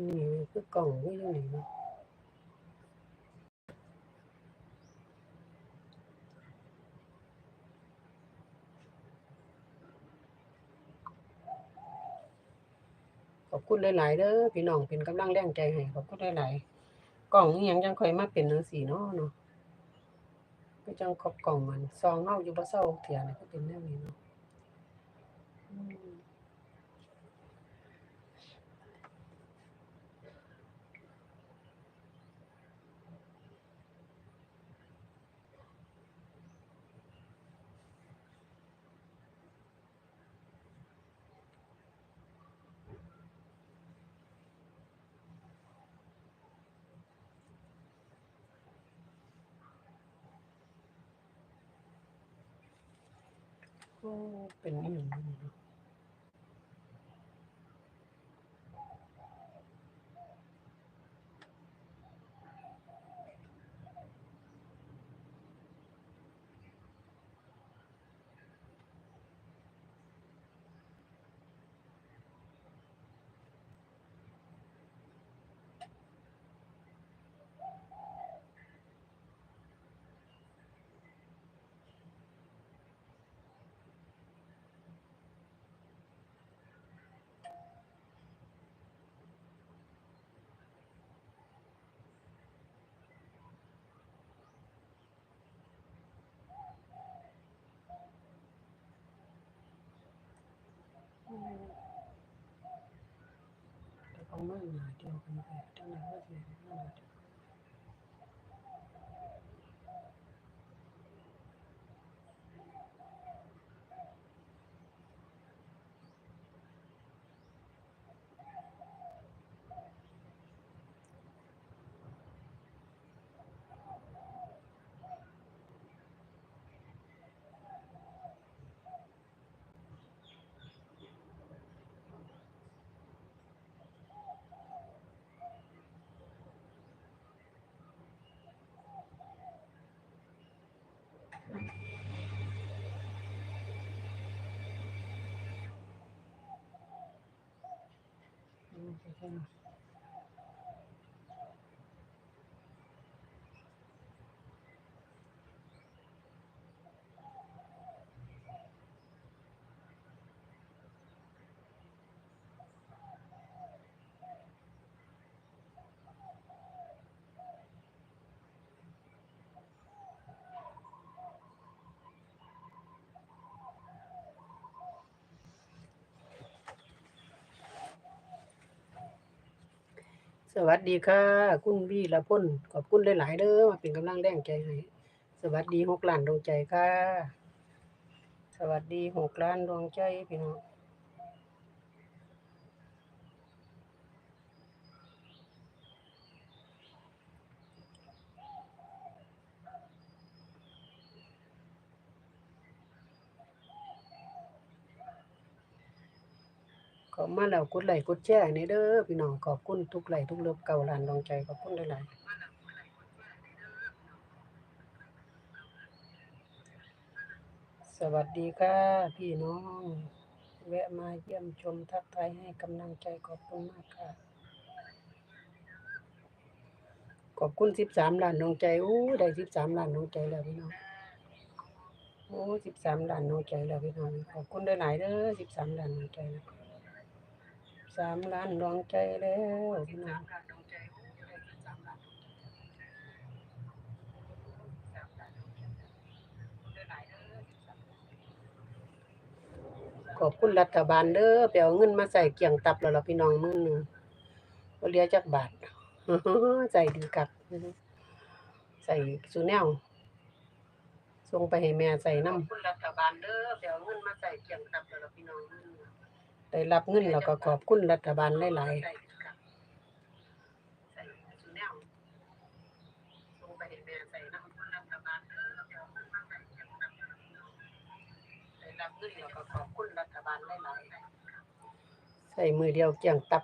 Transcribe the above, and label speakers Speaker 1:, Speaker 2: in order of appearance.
Speaker 1: นี่คือกล่องก็อยู่นี่ขอบคุณหลายๆเด้อพี่น้องเป็นกำลังแรงใจให้ขอบคุณหลายๆกล่องอีหยังจังค่อยมาเป็นจังซี่เนาะเนาะก็จังขอบกล่องมันซองเฮาอยู่บ่เซาเที่ยนี่ก็เป็นแนวนี้เนาะ โอ้เป็น แต่ประมาณหน้าเดี ยวกันไปจังได๋ว่า สวัสดีค่ะ คุณวีละพลขอบคุณหลาย ๆเด้อมาเป็นกำลังแรงใจให้สวัสดีหกล้านดวงใจค่ะ สวัสดีหกล้านดวงใจพี่น้อง ข้ามาแล้วกดไลค์กดแชร์ให้เด้อพี่น้องขอบคุณทุกไลค์ทุกเลิฟเก่าล้านดวงใจขอบคุณหลายๆสวัสดีค่ะ พี่น้อง แวะมาเยี่ยมชมทักทายให้กำลังใจขอบคุณมากค่ะ ขอบคุณ13ล้านดวงใจอู้ได้13ล้านดวงใจแล้วพี่น้องโอ้13ล้านดวงใจแล้วพี่น้องขอบคุณหลายเด้อ13ล้านดวงใจแล้ว3ล้านดวงใจแล้วพี่น้องขอบคุณรัฐบาลเด้อไปเอาเงินมาใส่เกี่ยงตับแล้วล่ะพี่น้องมื้อหนึงบ่เหลือจักบาทใส่ดีคักใส่ซุแนวส่งไปให้แม่ใส่น้ำขอบคุณรัฐบาลเด้อไปเอาเงินมาใส่เกี่ยงตับแล้วล่ะพี่น้องได้รับเงินแล้วก็ขอหนวส่งไปให้แม่ใส่นำรัฐบาลเด้อนมาใส่เกี่ยง ได้รับเงินแล้วก็ขอบคุณรัฐบาลหลายๆใส่มือเดียวเกี่ยงตับ